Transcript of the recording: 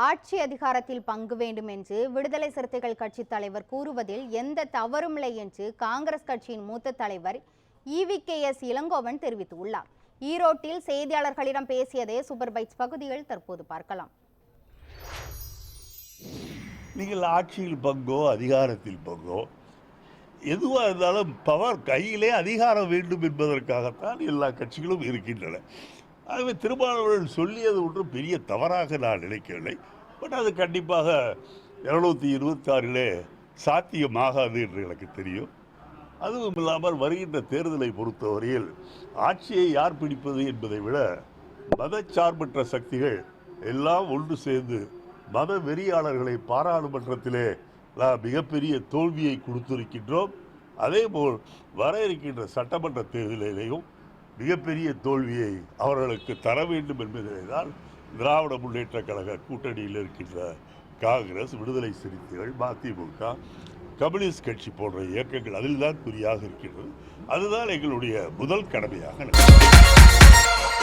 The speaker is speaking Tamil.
ஆட்சி அதிகாரத்தில் பங்கு வேண்டும் என்று விடுதலை சிறுத்தைகள் கட்சி தலைவர் கூறுவதில் எந்த தவறுமில்லை என்று காங்கிரஸ் கட்சியின் மூத்த தலைவர் இவி கே. எஸ். இளங்கோவன் தெரிவித்துள்ளார். ஈரோட்டில் செய்தியாளர்களிடம் பேசியதே சூப்பர் பைட்ஸ் பகுதியில் தற்போது பார்க்கலாம். நீங்கள் ஆட்சியில் பங்கோ அதிகாரத்தில் பங்கோ எதுவாக இருந்தாலும் பவர் கையிலே அதிகாரம் வேண்டும் என்பதற்காகத்தான் எல்லா கட்சிகளும் இருக்கின்றன. ஆகவே திருமாவளவன் சொல்லியது ஒன்றும் பெரிய தவறாக நான் நினைக்கவில்லை. பட் அது கண்டிப்பாக இருநூத்தி இருபத்தாறிலே சாத்தியமாகாது என்று எனக்கு தெரியும். அதுவும் இல்லாமல் வருகின்ற தேர்தலை பொறுத்தவரையில் ஆட்சியை யார் பிடிப்பது என்பதை விட மதச்சார்பற்ற சக்திகள் எல்லாம் ஒன்று சேர்ந்து மத வெறியாளர்களை பாராளுமன்றத்திலே நாம் மிகப்பெரிய தோல்வியை கொடுத்திருக்கின்றோம். அதேபோல் வர இருக்கின்ற சட்டமன்ற தேர்தலிலேயும் மிகப்பெரிய தோல்வியை அவர்களுக்கு தர வேண்டும் என்பதிலே தான் திராவிட முன்னேற்ற கழக கூட்டணியில் இருக்கின்ற காங்கிரஸ் விடுதலை சிறுத்தைகள் மதிமுக கம்யூனிஸ்ட் கட்சி போன்ற இயக்கங்கள் அதில் தான் குறியாக இருக்கின்றது அதுதான் எங்களுடைய முதல் கடமையாக நினைக்கிறேன்.